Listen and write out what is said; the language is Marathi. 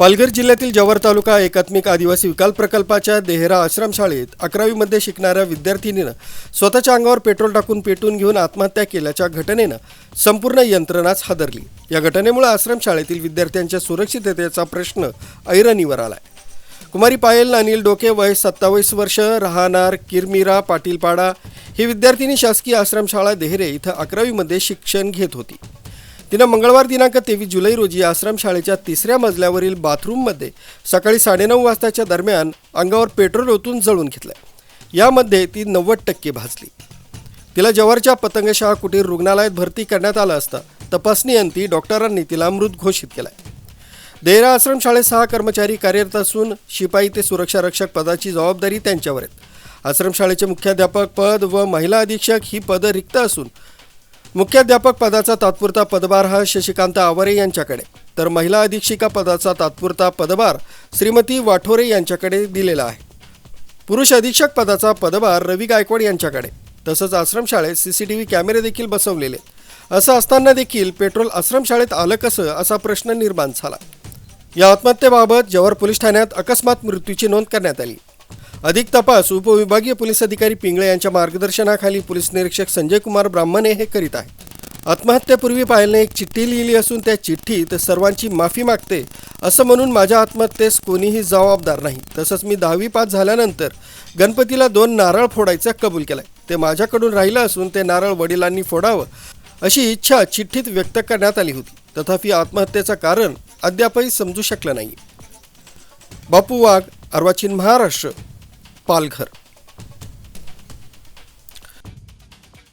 पालघर जिल्ह्यातील जव्हार तालुका एकात्मिक आदिवासी विकास प्रकल्पाच्या देहरा आश्रमशाळेत अकरावीमध्ये शिकणाऱ्या विद्यार्थिनीनं स्वतःच्या अंगावर पेट्रोल टाकून पेटून घेऊन आत्महत्या केल्याच्या घटनेनं संपूर्ण यंत्रणाच हादरली. या घटनेमुळे आश्रमशाळेतील विद्यार्थ्यांच्या सुरक्षिततेचा प्रश्न ऐरणीवर आलाय. कुमारी पायल अनिल डोके वय सत्तावीस वर्ष राहणार किरमिरा पाटीलपाडा ही विद्यार्थिनी शासकीय आश्रमशाळा देहरे इथं अकरावीमध्ये शिक्षण घेत होती. तिनं मंगळवार दिनांक तेवीस जुलै रोजी आश्रमशाळेच्या तिसऱ्या मजल्यावरील बाथरूममध्ये सकाळी साडेनऊ वाजताच्या दरम्यान अंगावर पेट्रोल ओतून जळून घेतलं यामध्ये ती नव्वद टक्के भाजली. तिला जवळच्या पतंगशाळा कुटीर रुग्णालयात भरती करण्यात आलं असता तपासणी अंती डॉक्टरांनी तिला मृत घोषित केलाय. देहरा आश्रमशाळेत सहा कर्मचारी कार्यरत असून शिपाई ते सुरक्षा रक्षक पदाची जबाबदारी त्यांच्यावर आहेत आश्रमशाळेचे मुख्याध्यापक पद व महिला अधीक्षक ही पदं रिक्त असून मुख्याध्यापक पदाचा तात्पुरता पदभार हा शशिकांत आवारे यांच्याकडे. तर महिला अधीक्षिका पदाचा तात्पुरता पदभार श्रीमती वाठोरे यांच्याकडे दिलेला आहे. पुरुष अधीक्षक पदाचा पदभार रवी गायकवाड यांच्याकडे. तसंच आश्रमशाळेत सी सी टी व्ही कॅमेरे देखील बसवलेले. असं असताना देखील पेट्रोल आश्रमशाळेत आलं कसं असा प्रश्न निर्माण झाला. या आत्महत्येबाबत जव्हार पोलीस ठाण्यात अकस्मात मृत्यूची नोंद करण्यात आली. अधिक तपास उपविभागीय पोलीस अधिकारी पिंगळे यांच्या मार्गदर्शनाखाली पोलीस निरीक्षक संजय कुमार ब्राह्मणे हे करीत आहेत. आत्महत्येपूर्वी पायलने एक चिठ्ठी लिहिली असून त्या चिठ्ठीत सर्वांची माफी मागते असं म्हणून माझ्या आत्महत्येस कोणीही जबाबदार नाही. तसंच मी दहावी पास झाल्यानंतर गणपतीला दोन नारळ फोडायचं कबूल केलंय. ते माझ्याकडून राहिलं असून ते नारळ वडिलांनी फोडावं अशी इच्छा चिठ्ठीत व्यक्त करण्यात आली होती. तथापि आत्महत्येचं कारण अद्यापही समजू शकलं नाही. बापू वाघ अर्वाचीन महाराष्ट्र. पालघर